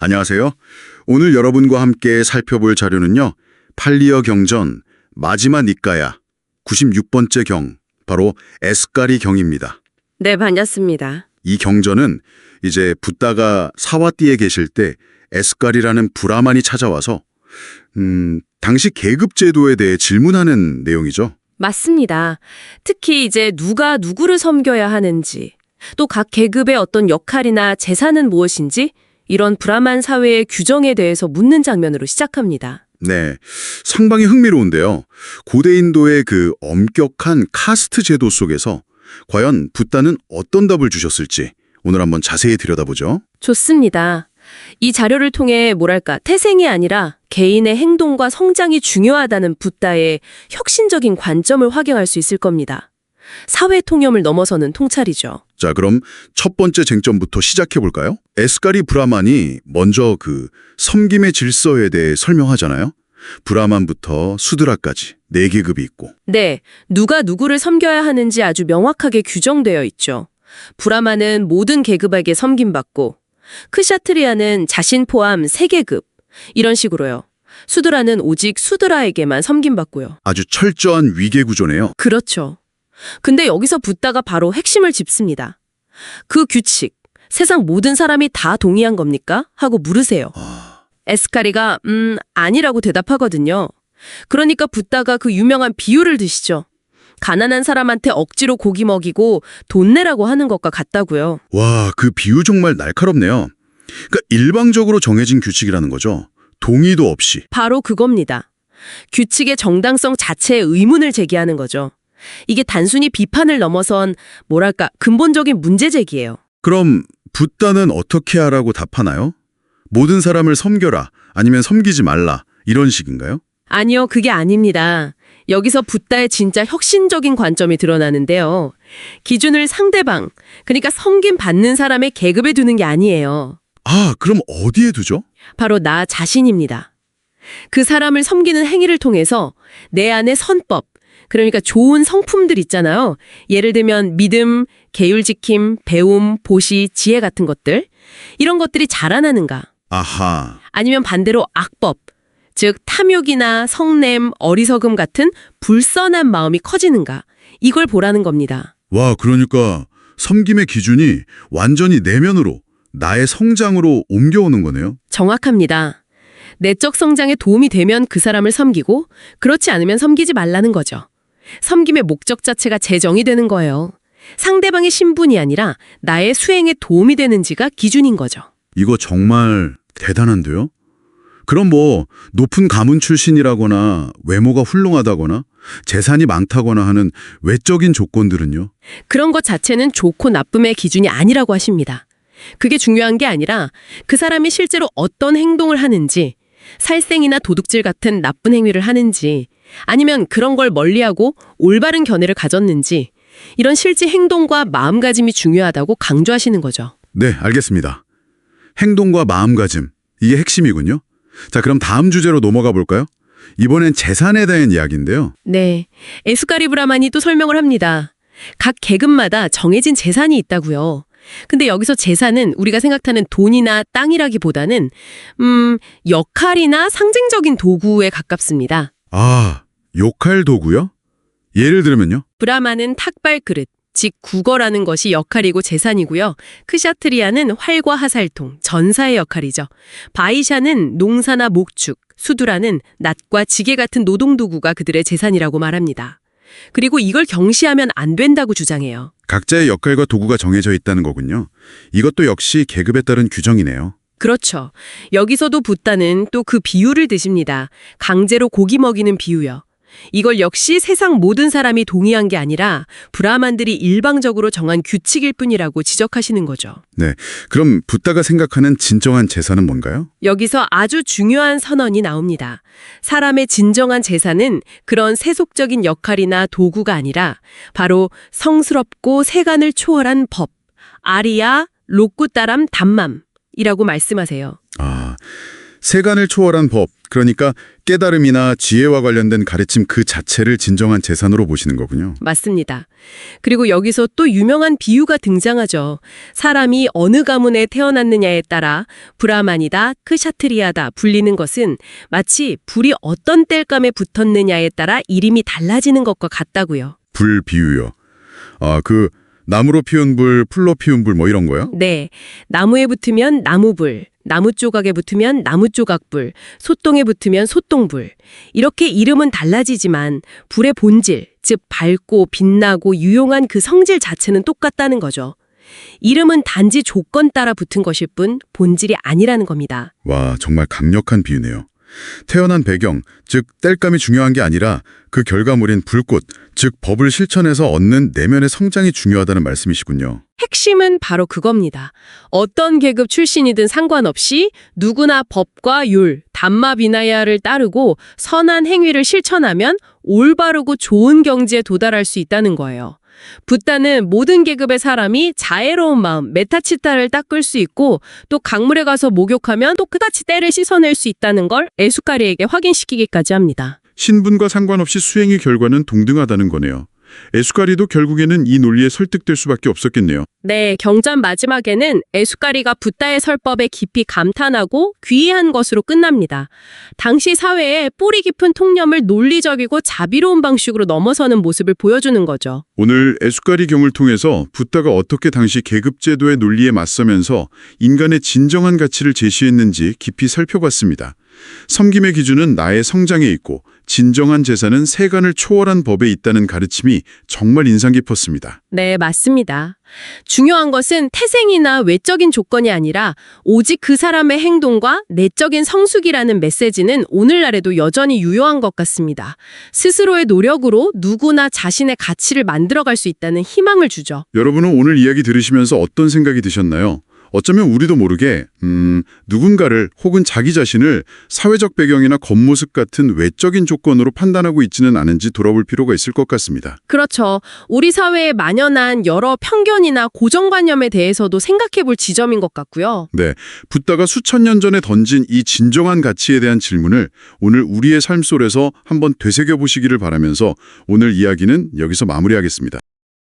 안녕하세요. 오늘 여러분과 함께 살펴볼 자료는요. 팔리어 경전 마지막 니까야 96번째 경, 바로 에스카리 경입니다. 네, 반갑습니다. 이 경전은 이제 붓다가 사와띠에 계실 때 에스카리라는 브라만이 찾아와서 음, 당시 계급 제도에 대해 질문하는 내용이죠. 맞습니다. 특히 이제 누가 누구를 섬겨야 하는지, 또 각 계급의 어떤 역할이나 재산은 무엇인지 이런 브라만 사회의 규정에 대해서 묻는 장면으로 시작합니다. 네, 상당히 흥미로운데요. 고대 인도의 그 엄격한 카스트 제도 속에서 과연 붓다는 어떤 답을 주셨을지 오늘 한번 자세히 들여다보죠. 좋습니다. 이 자료를 통해 뭐랄까 태생이 아니라 개인의 행동과 성장이 중요하다는 붓다의 혁신적인 관점을 확인할 수 있을 겁니다. 사회 통념을 넘어서는 통찰이죠. 자, 그럼 첫 번째 쟁점부터 시작해 볼까요? 에스카리 브라만이 먼저 그 섬김의 질서에 대해 설명하잖아요. 브라만부터 수드라까지 네 계급이 있고. 네, 누가 누구를 섬겨야 하는지 아주 명확하게 규정되어 있죠. 브라마는 모든 계급에게 섬김받고, 크샤트리아는 자신 포함 세계급 이런 식으로요. 수드라는 오직 수드라에게만 섬김받고요. 아주 철저한 위계 구조네요. 그렇죠. 근데 여기서 붓다가 바로 핵심을 짚습니다. 그 규칙, 세상 모든 사람이 다 동의한 겁니까? 하고 물으세요. 아, 에스카리가 음 아니라고 대답하거든요. 그러니까 붓다가 그 유명한 비유를 드시죠. 가난한 사람한테 억지로 고기 먹이고 돈 내라고 하는 것과 같다고요. 와, 그 비유 정말 날카롭네요. 그러니까 일방적으로 정해진 규칙이라는 거죠. 동의도 없이. 바로 그겁니다. 규칙의 정당성 자체에 의문을 제기하는 거죠. 이게 단순히 비판을 넘어선 뭐랄까 근본적인 문제 제기예요. 그럼 붓다는 어떻게 하라고 답하나요? 모든 사람을 섬겨라 아니면 섬기지 말라 이런 식인가요? 아니요, 그게 아닙니다. 여기서 붓다의 진짜 혁신적인 관점이 드러나는데요. 기준을 상대방, 그러니까 섬김 받는 사람의 계급에 두는 게 아니에요. 아, 그럼 어디에 두죠? 바로 나 자신입니다. 그 사람을 섬기는 행위를 통해서 내 안에 선법, 그러니까 좋은 성품들 있잖아요. 예를 들면 믿음, 계율 지킴, 배움, 보시, 지혜 같은 것들. 이런 것들이 자라나는가. 아하. 아니면 반대로 악법, 즉 탐욕이나 성냄, 어리석음 같은 불선한 마음이 커지는가. 이걸 보라는 겁니다. 와, 그러니까 섬김의 기준이 완전히 내면으로 나의 성장으로 옮겨오는 거네요. 정확합니다. 내적 성장에 도움이 되면 그 사람을 섬기고 그렇지 않으면 섬기지 말라는 거죠. 섬김의 목적 자체가 재정이 되는 거예요. 상대방의 신분이 아니라 나의 수행에 도움이 되는지가 기준인 거죠. 이거 정말 대단한데요? 그럼 뭐 높은 가문 출신이라거나 외모가 훌륭하다거나 재산이 많다거나 하는 외적인 조건들은요? 그런 것 자체는 좋고 나쁨의 기준이 아니라고 하십니다. 그게 중요한 게 아니라 그 사람이 실제로 어떤 행동을 하는지, 살생이나 도둑질 같은 나쁜 행위를 하는지, 아니면 그런 걸 멀리하고 올바른 견해를 가졌는지, 이런 실제 행동과 마음가짐이 중요하다고 강조하시는 거죠. 네, 알겠습니다. 행동과 마음가짐, 이게 핵심이군요. 자, 그럼 다음 주제로 넘어가 볼까요? 이번엔 재산에 대한 이야기인데요. 네. 에스카리 브라만이 또 설명을 합니다. 각 계급마다 정해진 재산이 있다고요. 근데 여기서 재산은 우리가 생각하는 돈이나 땅이라기보다는 음, 역할이나 상징적인 도구에 가깝습니다. 아, 욕할 도구요? 예를 들면요? 브라만은 탁발 그릇, 즉 국어라는 것이 역할이고 재산이고요. 크샤트리아는 활과 하살통, 전사의 역할이죠. 바이샤는 농사나 목축, 수두라는 낫과 지게 같은 노동도구가 그들의 재산이라고 말합니다. 그리고 이걸 경시하면 안 된다고 주장해요. 각자의 역할과 도구가 정해져 있다는 거군요. 이것도 역시 계급에 따른 규정이네요. 그렇죠. 여기서도 붓다는 또 그 비유를 드십니다. 강제로 고기 먹이는 비유요. 이걸 역시 세상 모든 사람이 동의한 게 아니라 브라만들이 일방적으로 정한 규칙일 뿐이라고 지적하시는 거죠. 네, 그럼 붓다가 생각하는 진정한 재산은 뭔가요? 여기서 아주 중요한 선언이 나옵니다. 사람의 진정한 재산은 그런 세속적인 역할이나 도구가 아니라 바로 성스럽고 세간을 초월한 법, 아리야, 록구따람 담맘 이라고 말씀하세요. 아, 세간을 초월한 법, 그러니까 깨달음이나 지혜와 관련된 가르침 그 자체를 진정한 재산으로 보시는 거군요. 맞습니다. 그리고 여기서 또 유명한 비유가 등장하죠. 사람이 어느 가문에 태어났느냐에 따라 브라만이다, 크샤트리아다 불리는 것은 마치 불이 어떤 땔감에 붙었느냐에 따라 이름이 달라지는 것과 같다고요. 불 비유요. 아, 그 나무로 피운 불, 풀로 피운 불 뭐 이런 거요? 네. 나무에 붙으면 나무불, 나무 조각에 붙으면 나무 조각불, 소똥에 붙으면 소똥불. 이렇게 이름은 달라지지만 불의 본질, 즉 밝고 빛나고 유용한 그 성질 자체는 똑같다는 거죠. 이름은 단지 조건 따라 붙은 것일 뿐 본질이 아니라는 겁니다. 와, 정말 강력한 비유네요. 태어난 배경, 즉 땔감이 중요한 게 아니라 그 결과물인 불꽃, 즉 법을 실천해서 얻는 내면의 성장이 중요하다는 말씀이시군요. 핵심은 바로 그겁니다. 어떤 계급 출신이든 상관없이 누구나 법과 율, 담마 비나야를 따르고 선한 행위를 실천하면 올바르고 좋은 경지에 도달할 수 있다는 거예요. 붓다는 모든 계급의 사람이 자애로운 마음, 메타치타를 닦을 수 있고 또 강물에 가서 목욕하면 또 그같이 때를 씻어낼 수 있다는 걸 에수카리에게 확인시키기까지 합니다. 신분과 상관없이 수행의 결과는 동등하다는 거네요. 에스카리도 결국에는 이 논리에 설득될 수밖에 없었겠네요. 네, 경전 마지막에는 에수카리가 붓다의 설법에 깊이 감탄하고 귀의한 것으로 끝납니다. 당시 사회에 뿌리 깊은 통념을 논리적이고 자비로운 방식으로 넘어서는 모습을 보여주는 거죠. 오늘 에스카리 경을 통해서 붓다가 어떻게 당시 계급제도의 논리에 맞서면서 인간의 진정한 가치를 제시했는지 깊이 살펴봤습니다. 섬김의 기준은 나의 성장에 있고 진정한 재산은 세간을 초월한 법에 있다는 가르침이 정말 인상 깊었습니다. 네, 맞습니다. 중요한 것은 태생이나 외적인 조건이 아니라 오직 그 사람의 행동과 내적인 성숙이라는 메시지는 오늘날에도 여전히 유효한 것 같습니다. 스스로의 노력으로 누구나 자신의 가치를 만들어갈 수 있다는 희망을 주죠. 여러분은 오늘 이야기 들으시면서 어떤 생각이 드셨나요? 어쩌면 우리도 모르게 음, 누군가를 혹은 자기 자신을 사회적 배경이나 겉모습 같은 외적인 조건으로 판단하고 있지는 않은지 돌아볼 필요가 있을 것 같습니다. 그렇죠. 우리 사회에 만연한 여러 편견이나 고정관념에 대해서도 생각해 볼 지점인 것 같고요. 네, 붓다가 수천 년 전에 던진 이 진정한 가치에 대한 질문을 오늘 우리의 삶 속에서 한번 되새겨 보시기를 바라면서 오늘 이야기는 여기서 마무리하겠습니다.